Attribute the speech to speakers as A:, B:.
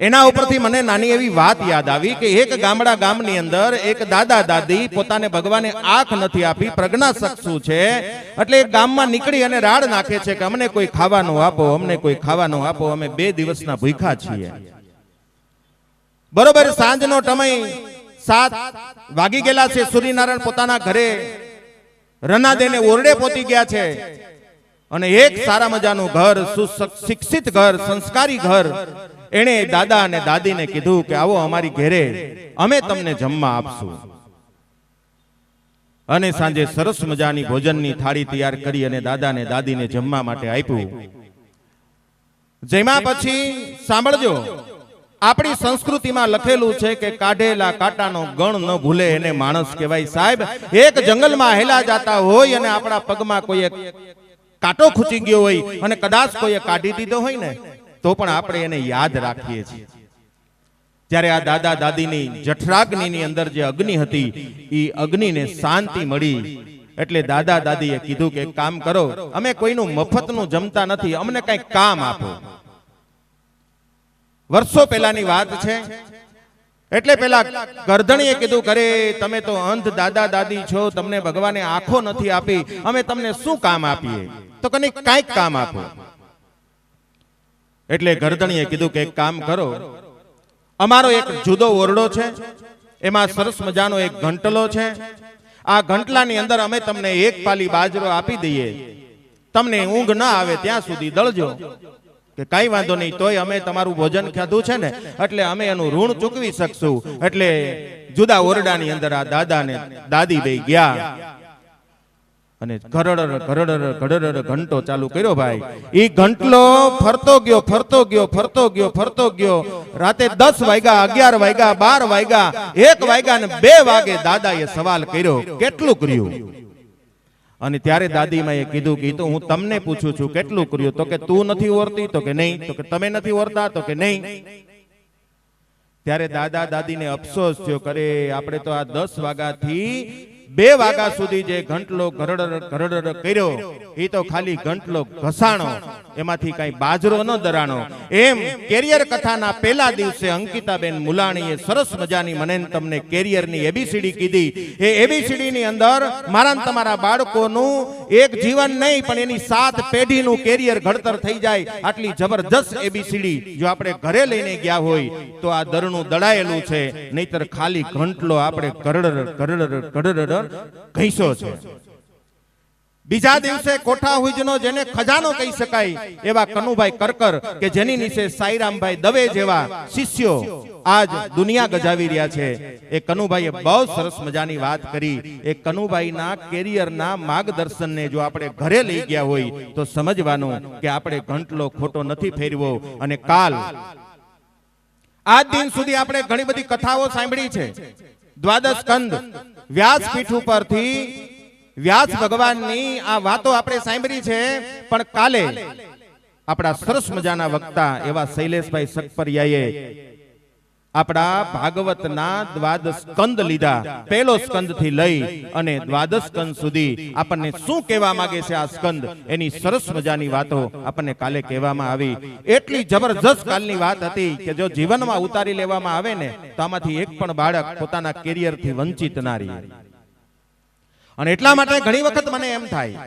A: એના ઉપરથી મને નાની એવી વાત યાદ આવી કે એક ગામડા ગામની અંદર એક દાદા દાદી પોતાને ભગવાને આંખ નથી આપી, પ્રજ્ઞા શું છે. એટલે એક ગામમાં નીકળી અને રાડ નાખે છે કે અમને કોઈ ખાવાનું આપો, અમને કોઈ ખાવાનું આપો, અમે બે દિવસના ભૂખ્યા છીએ. બરોબર, સાંજનો સમય સાત વાગી ગયેલા છે. સૂર્યનારાયણ પોતાના ઘરે રનાદેને ઓરડે પોતી ગયા છે. અને એક સારા મજાનું ઘર સુશિક્ષિત ઘર, સંસ્કારી ઘર. એણે દાદા અને દાદીને કીધું કે આવો અમારી ઘેરે અમે તમને જમવા આપશું. અને સાંજે સરસ મજાની ભોજનની થાળી તૈયાર કરી અને દાદા ને દાદીને જમવા માટે આપ્યું. જેમાં પછી સાંભળજો, આપણી સંસ્કૃતિમાં લખેલું છે કે કાઢેલા કાંટાનો ગણ ન ભૂલે એને માણસ કહેવાય સાહેબ. એક જંગલમાં હેલા જાતા હોય અને આપણા પગમાં કોઈ કાંટો ખૂચી ગયો હોય અને કદાચ કોઈએ કાઢી દીધો હોય ને, તો પણ આપણે એને યાદ રાખીએ છીએ. જ્યારે આ દાદા દાદીની જઠરાગ્નિની અંદર જે અગ્નિ હતી એ અગ્નિને શાંતિ મળી. એટલે દાદા દાદીએ કીધું કે, કામ કરો, અમે કોઈનું મફતનું જમતા નથી, અમને કંઈક કામ આપો. વર્ષો પહેલાની વાત છે. એટલે પેલા ગરધણીએ કીધું કરે તમે તો અંધ દાદા દાદી છો, તમને ભગવાને આંખો નથી આપી, અમે તમને શું કામ આપીએ? તો કને કાંઈક કામ આપો. એટલે ગરદણીએ કીધું કે એક કામ કરો. અમારો એક જુદો ઓરડો છે, એમાં સરસ મજાનો એક ઘંટલો છે. આ ઘંટલાની અંદર અમે તમને એક પાલી બાજરો આપી દઈએ. તમને ઊંઘ ના આવે ત્યાં સુધી દળજો. કે કઈ વાંધો નહીં, તોય અમે તમારું ભોજન ખાધું છે ને, એટલે અમે એનું ઋણ ચૂકવી શકશું. એટલે જુદા ઓરડાની અંદર આ દાદા ને દાદી ભાઈ ગયા. અને ઘરડર ઘરડર ઘરડર ઘંટો ચાલુ કર્યો ભાઈ. એ ઘંટલો ફરતો ગયો ફરતો ગયો ફરતો ગયો ફરતો ગયો. રાતે દસ વાગ્યા, અગિયાર વાગ્યા, બાર વાગ્યા, એક વાગ્યા ને બે વાગે દાદાએ સવાલ કર્યો, કેટલું કર્યું? અને ત્યારે દાદીમાં એ કીધું કે તો હું તમને પૂછું છું, કેટલું કર્યું? તો કે, તું નથી ઓરતી? તો કે, નહીં. તો કે, તમે નથી ઓરતા? તો કે, નહીં. ત્યારે દાદા દાદીને અફસોસ થયો કરે આપણે તો આ દસ વાગ્યાથી બે વાગ્યા સુધી જે ઘંટલો ઘરડર ઘરડર કર્યો, એ તો ખાલી ઘંટલો ઘસાણો. એમાંથી કઈ બાજરો ન દરાણો. એમ કેરિયર કથાના પહેલા દિવસે અંકિતાબેન મુલાણીએ સરસ મજાની મને તમને કેરિયરની એબીસીડી કીધી. એ એબીસીડી ની અંદર મારા તમારા બાળકોનું એક જીવન નહીં, પણ એની સાત પેઢીનું કેરિયર ઘડતર થઈ જાય. આટલી જબરજસ્ત એબીસીડી જો આપણે ઘરે લઈને ગયા હોય, તો આ દરણું દડાયેલું છે. નહીતર ખાલી ઘંટલો આપણે કરડર કરડર કરડર ઘઈસો છે. બીજા દિવસે કોઠા હુજનો જેને ખજાનો કહી શકાય એવા કનુભાઈ કરકર કે જેની નીચે સાઈરામભાઈ દવે જેવા શિષ્યો આજ દુનિયા ગજાવી રહ્યા છે. એ કનુભાઈએ બહુ સરસ મજાની વાત કરી. એ કનુભાઈના કેરિયરના માર્ગદર્શનને જો આપણે ઘરે લઈ ગયા હોય તો સમજવાનું કે આપણે ઘંટલો ખોટો નથી ફેરવો અને કાલ આજ દિન સુધી આપણે ઘણી બધી કથાઓ સાંભળી છે. દ્વાદશ કંદ વ્યાસપીઠ ઉપરથી વ્યાસ ભગવાનની આ વાતો આપણે સાંભળી છે પણ કાલે આપણા સરસ મજાના વક્તા એવા શૈલેષભાઈ સકપરિયાએ આપણા ભાગવતના દ્વાદશ સ્કંદ લીધા. પહેલો સ્કંદથી લઈ અને દ્વાદશ સ્કંદ સુધી આપણને શું કહેવા માંગે છે આ સ્કંદ? એની સરસ મજાની વાતો આપણને કાલે કહેવામાં આવી. એટલી જબરજસ્ત કાલની વાત હતી કે જો જીવનમાં ઉતારી લેવામાં આવે ને, તો આમાંથી એક પણ બાળક પોતાના કેરિયરથી વંચિત ના રહે. અને એટલા માટે ઘણી વખત મને એમ થાય